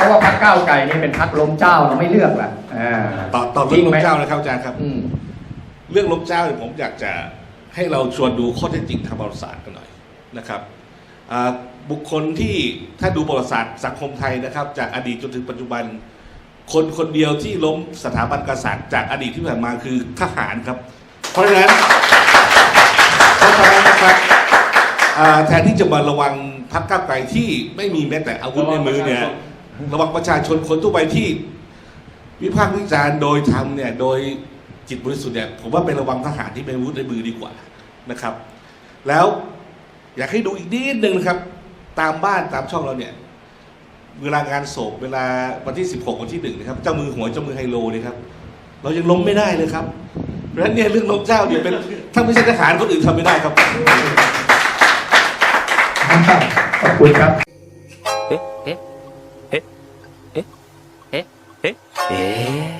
เพราะว่าพรรคก้าวไก่นี่เป็นพรรคล้มเจ้าเราไม่เลือกแหละอ่าตอบตอบเรื่องล้มเจ้านะครับอาจารย์ครับ อืมเรื่องล้มเจ้าเนี่ยผมอยากจะให้เราชวนดูข้อเท็จจริงทางประวัติศาสตร์กันหน่อยนะครับอ่าบุคคลที่ถ้าดูประวัติศาสตร์สังคมไทยนะครับ จากอดีตจนถึงปัจจุบัน คนคนเดียวที่ล้มสถาบันกษัตริย์จากอดีตที่ผ่านมาคือทหารครับ เพราะฉะนั้นเพราะฉะนั้นนะครับอ่าแทนที่จะมาระวังพรรคก้าวไกลที่ไม่มีแม้แต่อาวุธในมือเนี่ย ระวังประชาชนคนทั่วไปที่ วิพากษ์วิจารณ์โดยทำเนี่ยโดยจิตบริสุทธิ์เนี่ยผมว่าเป็นระวังทหารที่เป็นวุธในมือดีกว่านะครับ แล้วอยากให้ดูอีกนิดนึงนะครับ ตามบ้านตามช่องเราเนี่ยเวลางานศพเวลาวันที่ 16 วันที่หนึ่งนะครับเจ้ามือหวยเจ้ามือไฮโลเนี่ยครับ เรายังล้มไม่ได้เลยครับเพราะฉะนั้นเนี่ยเรื่องล้มเจ้าเนี่ยเป็นถ้าไม่ใช่ทหารคนอื่นทำไม่ได้ครับขอบคุณครับ え？え？え？え？えええ